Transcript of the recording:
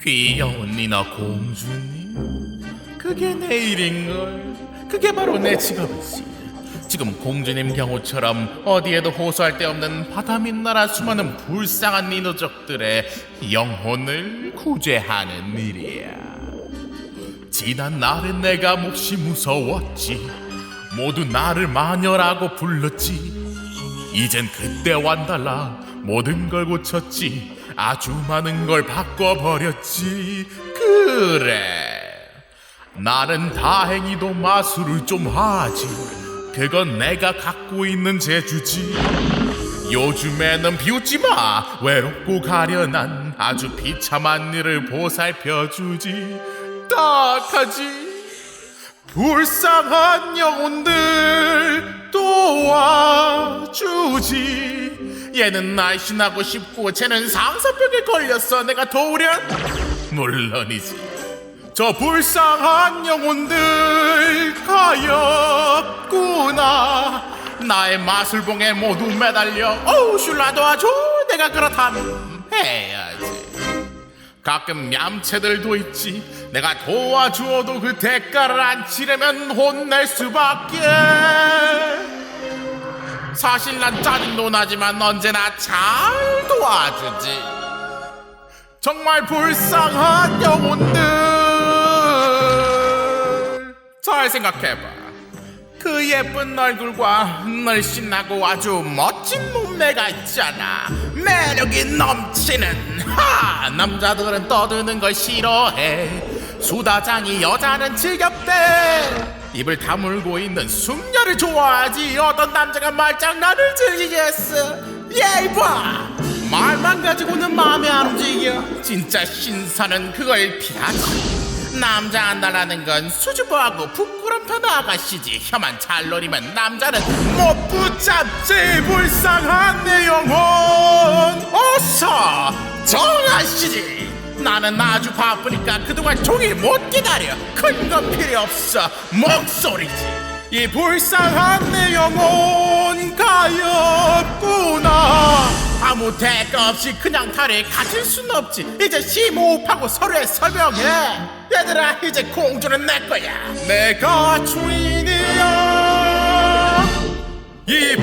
귀여운 니나 공주님? 그게 내 일인걸. 그게 바로 내 직업이지. 지금 공주님 경우처럼 어디에도 호소할 데 없는 바다 밑나라 수많은 불쌍한 니노족들의 영혼을 구제하는 일이야. 지난 날엔 내가 몹시 무서웠지. 모두 나를 마녀라고 불렀지. 이젠 그때와는 달라 모든 걸 고쳤지 아주 많은 걸 바꿔버렸지. 그래. 나는 다행히도 마술을 좀 하지. 그건 내가 갖고 있는 재주지. 요즘에는 비웃지 마. 외롭고 가련한 아주 비참한 일을 보살펴주지. 딱하지. 불쌍한 영혼들 도와주지 얘는 날씬하고 싶고 쟤는 상사병에 걸렸어. 내가 도우련? 물론이지. 저 불쌍한 영혼들 가엾구나. 나의 마술봉에 모두 매달려 어우 슐라 도와줘 내가 그렇다면 해야지. 가끔 얌체들도 있지. 내가 도와주어도 그 대가를 안 치려면 혼낼 수밖에 사실 난 짜증도 나지만 언제나 잘 도와주지. 정말 불쌍한 영혼들. 잘 생각해봐. 그 예쁜 얼굴과 날씬하고 아주 멋진 몸매가 있잖아. 매력이 넘치는. 하 남자들은 떠드는 걸 싫어해. 수다장이 여자는 즐겁대 입을 다물고 있는 숙녀를 좋아하지. 어떤 남자가 말장난을 즐기겠어? 예봐. 말만 가지고는 마음에 안 움직여. 진짜 신사는 그걸 피하지. 남자 안 달라는 건 수줍어하고 부끄럼한 아가씨지. 혀만 잘 노리면 남자는 못 붙잡지. 불쌍한 내 영혼 어서 정하시지 나는 아주 바쁘니까 그동안 종일 못 기다려. 큰 건 필요 없어. 목소리지. 이 불쌍한 내 영혼 가엾구나. 아무 대가 없이 그냥 달에 갇힐 순 없지. 이제 심호흡하고 서로의 설명해. 얘들아 이제 공주는 내 거야. 내가 주인이야. 이